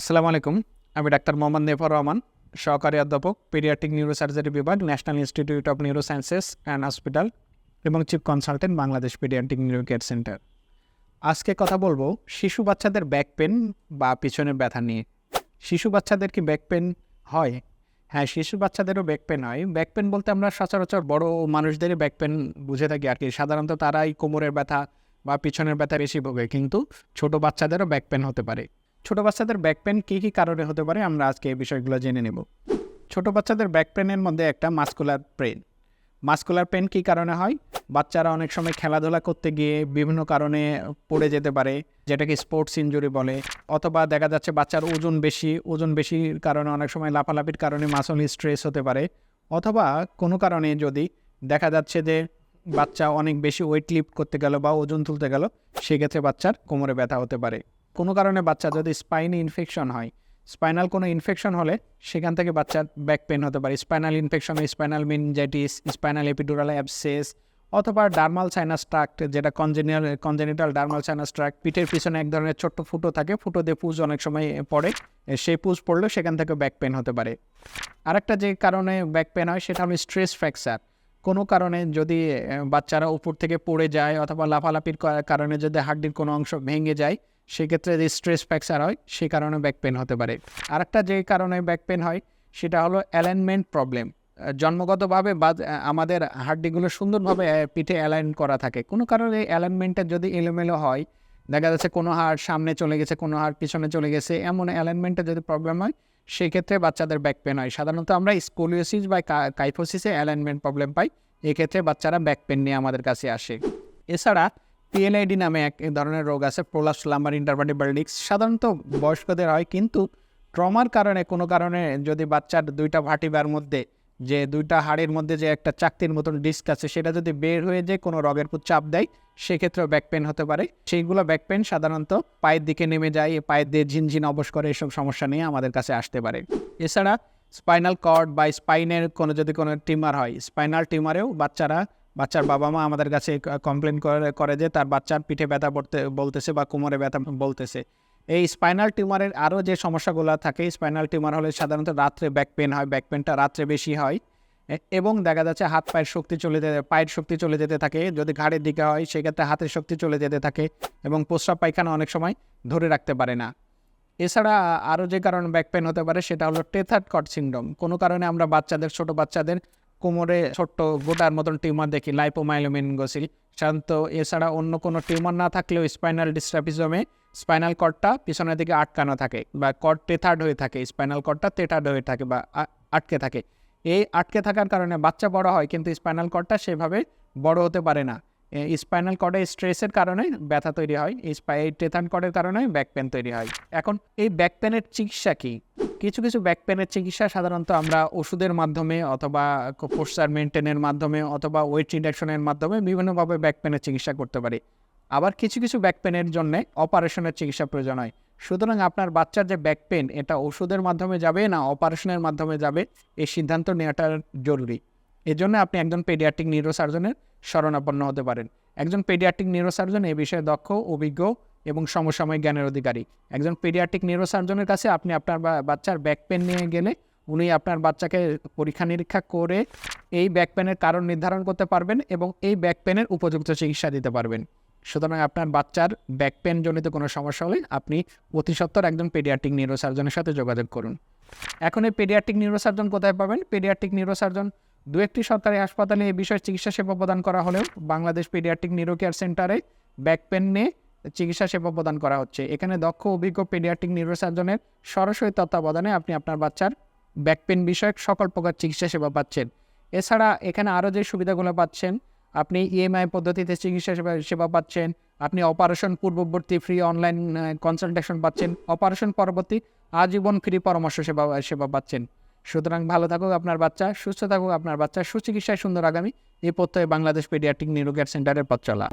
আসসালামু আলাইকুম। আমি ডাক্তার মোহাম্মদ নেফর রহমান, সহকারী অধ্যাপক, পেডিয়াট্রিক নিউরোসার্জারি বিভাগ, national institute of neurosciences and hospital এবং chief consultant Bangladesh pediatric neuro care centre. আজকে কথা বলব শিশু বাচ্চাদের ব্যাক পেন বা পিছনের ব্যথা নিয়ে। শিশু বাচ্চাদের কি ব্যাক পেন হয়? হ্যাঁ শিশু বাচ্চাদেরও ব্যাক পেন হয়। ব্যাক পেন বলতে আমরা সচরাচর বড় মানুষদেরই ব্যাক পেন বুঝে থাকি আর কি। সাধারণত তারাই কোমরের ব্যথা বা পিছনের ব্যথা বেশি ভোগে, কিন্তু ছোট বাচ্চাদেরও ব্যাক পেন হতে পারে। ছোট বাচ্চাদের ব্যাক পেন কী কী কারণে হতে পারে আমরা আজকে এই বিষয়গুলো জেনে নেব। ছোট বাচ্চাদের ব্যাক পেনের মধ্যে একটা মাস্কুলার পেন মাস্কুলার পেন কী কারণে হয়? বাচ্চারা অনেক সময় খেলাধুলা করতে গিয়ে বিভিন্ন কারণে পড়ে যেতে পারে, যেটাকে স্পোর্টস ইঞ্জুরি বলে, অথবা দেখা যাচ্ছে বাচ্চার ওজন বেশি, ওজন বেশির কারণে অনেক সময় লাফালাফির কারণে মাসল স্ট্রেস হতে পারে, অথবা কোনো কারণে যদি দেখা যাচ্ছে যে বাচ্চা অনেক বেশি ওয়েট লিফট করতে গেল বা ওজন তুলতে গেল, সেক্ষেত্রে বাচ্চার কোমরে ব্যথা হতে পারে। কোনো কারণে বাচ্চা যদি স্পাইনে ইনফেকশন হয় স্পাইনাল কোনো ইনফেকশন হলে সেখান থেকে বাচ্চার ব্যাক পেন হতে পারে। Spinal infection spinal meningitis spinal epidural abscess অথবা ডার্মাল সাইনাস ট্রাক্ট যেটা congenial congenital dermal sinus tract পিঠের পিছনে এক ধরনের ছোট্ট ফুটো থাকে, ফুটো দিয়ে পুজ অনেক সময় পড়ে, সেই পুজ পড়লে সেখান থেকে ব্যাক পেন হতে পারে। আরেকটা যে কারণে ব্যাক পেন হয়, সেটা হলো স্ট্রেস ফ্র্যাকচার কোনো কারণে যদি বাচ্চারা উপর থেকে পড়ে যায় অথবা লাফালাফির কারণে যদি হাড্ডির কোনো অংশ ভেঙে যায় সেক্ষেত্রে যে স্ট্রেস ফ্র্যাকচার হয়, সে কারণে ব্যাক পেন হতে পারে। আরেকটা যে কারণে ব্যাক পেন হয়, সেটা হলো অ্যালাইনমেন্ট প্রবলেম জন্মগতভাবে বা আমাদের হাড্ডিগুলো সুন্দরভাবে পিঠে অ্যালাইন করা থাকে। কোনো কারণে অ্যালাইনমেন্টটা যদি এলোমেলো হয়, দেখা যাচ্ছে কোনো হাড় সামনে চলে গেছে, কোনো হাড় পিছনে চলে গেছে, এমন অ্যালাইনমেন্টে যদি প্রবলেম হয়, সেক্ষেত্রে বাচ্চাদের ব্যাক পেন হয়। সাধারণত আমরা স্কোলিওসিস বা কাইফোসিসে অ্যালাইনমেন্ট প্রবলেম পাই, এক্ষেত্রে বাচ্চারা ব্যাক পেন নিয়ে আমাদের কাছে আসে। এছাড়া পিএলআইডি নামে এক ধরনের রোগ আছে প্রোলাপস লাম্বার ইন্টারভার্টিব্রাল ডিস্ক সাধারণত বয়স্কদের হয় কিন্তু ট্রমার কারণে, কোনো কারণে যদি বাচ্চার দুইটা ভাটিবার মধ্যে যে দুইটা হাড়ের মধ্যে যে একটা চাকতির মতন ডিস্ক আছে, সেটা যদি বের হয়ে যায় কোনো রগের উপর চাপ দেয়, সেক্ষেত্রেও ব্যাক পেন হতে পারে। সেইগুলো ব্যাক পেন সাধারণত পায়ের দিকে নেমে যায়, পায়ের দিয়ে ঝিনঝিন অবশ করে এসব সমস্যা নিয়ে আমাদের কাছে আসতে পারে। এছাড়া স্পাইনাল কর্ড বা স্পাইনের কোনো, যদি কোনো টিমার হয় স্পাইনাল টিমারেও বাচ্চারা বাচ্চার বাবা মা আমাদের কাছে কমপ্লেন করে করে যে তার বাচ্চার পিঠে ব্যথা পড়তে, বলতেছে বা কোমরে ব্যথা বলতেছে। এই স্পাইনাল টিউমারের আরও যে সমস্যাগুলো থাকে স্পাইনাল টিউমার হলে সাধারণত রাত্রে ব্যাক পেন হয় ব্যাক পেনটা রাত্রে বেশি হয়। এবং দেখা যাচ্ছে হাত পায়ের শক্তি চলে যেতে, পায়ের শক্তি চলে যেতে থাকে। যদি ঘাড়ের দিকে হয়, সেক্ষেত্রে হাতের শক্তি চলে যেতে থাকে এবং প্রস্রাব পায়খানা অনেক সময় ধরে রাখতে পারে না। এছাড়া আরও যে কারণে ব্যাক পেন হতে পারে, সেটা হলো টেথার্ড কট সিন্ড্রোম কোনো কারণে আমরা বাচ্চাদের, ছোট বাচ্চাদের কোমরে ছোট্ট গোটার মতন টিউমার দেখি লাইপোমাইলোমিনগোসিল সাধারণত এছাড়া অন্য কোনো টিউমার না থাকলেও স্পাইনাল ডিস্ট্রাফিজমে স্পাইনাল কর্ডটা পিছনের দিকে আটকানো থাকে বা কর্ড টেথার্ড হয়ে থাকে স্পাইনাল কর্ডটা টেথার্ড হয়ে থাকে বা আটকে থাকে। এই আটকে থাকার কারণে বাচ্চা বড় হয় কিন্তু স্পাইনাল কর্ডটা সেভাবে বড় হতে পারে না। স্পাইনাল কর্ডে স্ট্রেসের কারণে ব্যথা তৈরি হয় স্পাই টেথান কর্ডের কারণে ব্যাক পেন তৈরি হয়। এখন এই ব্যাক পেনের চিকিৎসা কী? কিছু কিছু ব্যাক পেনের চিকিৎসা সাধারণত আমরা ওষুধের মাধ্যমে অথবা পোস্টার মেনটেনের মাধ্যমে অথবা ওয়েট রিডাকশনের মাধ্যমে বিভিন্নভাবে ব্যাক পেনের চিকিৎসা করতে পারি। আবার কিছু কিছু ব্যাক পেনের জন্য অপারেশনের চিকিৎসা প্রয়োজন হয়। সুতরাং আপনার বাচ্চার যে ব্যাক পেন এটা ওষুধের মাধ্যমে যাবে না অপারেশনের মাধ্যমে যাবে, এই সিদ্ধান্ত নেওয়াটা জরুরি। এজন্য আপনি একজন পেডিয়াট্রিক নিউরোসার্জনের শরণাপন্ন হতে পারেন। একজন পেডিয়াট্রিক নিউরোসার্জন এ বিষয়ে দক্ষ, অভিজ্ঞ এবং সমসাময়িক জ্ঞানের অধিকারী। একজন পেডিয়াট্রিক নিউরোসার্জনের কাছে আপনি আপনার বাচ্চার ব্যাক পেন নিয়ে গেলে উনি আপনার বাচ্চাকে পরীক্ষা নিরীক্ষা করে এই ব্যাক পেনের কারণ নির্ধারণ করতে পারবেন এবং এই ব্যাক পেনের উপযুক্ত চিকিৎসা দিতে পারবেন। সুতরাং আপনার বাচ্চার ব্যাক পেন জনিত কোনো সমস্যা হলে আপনি অতি একজন পেডিয়াট্রিক নিউরোসার্জনের সাথে যোগাযোগ করুন। এখন এই পেডিয়াট্রিক নিউরোসার্জন কোথায় পাবেন? পেডিয়াট্রিক নিউরোসার্জন দু একটি সরকারি হাসপাতালে এই বিষয়ে চিকিৎসা সেবা প্রদান করা হলেও বাংলাদেশ পেডিয়াট্রিক নিউরো কেয়ার সেন্টারে ব্যাক পেন নিয়ে চিকিৎসা সেবা প্রদান করা হচ্ছে। এখানে দক্ষ অভিজ্ঞ পেডিয়াট্রিক নিউরোসার্জনের সরাসরি তত্ত্বাবধানে আপনি আপনার বাচ্চার ব্যাক পেন বিষয়ক সকল প্রকার চিকিৎসা সেবা পাচ্ছেন। এছাড়া এখানে আরও যে সুবিধাগুলো পাচ্ছেন, আপনি ইএমআই পদ্ধতিতে চিকিৎসা সেবা সেবা পাচ্ছেন, আপনি অপারেশন পূর্ববর্তী ফ্রি অনলাইন কনসালটেশন পাচ্ছেন, অপারেশন পরবর্তী আজীবন ফ্রি পরামর্শ সেবা সেবা পাচ্ছেন। সুতরাং ভালো থাকুক আপনার বাচ্চা, সুস্থ থাকুক আপনার বাচ্চা, সুচিকিৎসায় সুন্দর আগামী। এই প্রত্যয়ে বাংলাদেশ পেডিয়াট্রিক নিউরোকেয়ার সেন্টারের পথ চলা।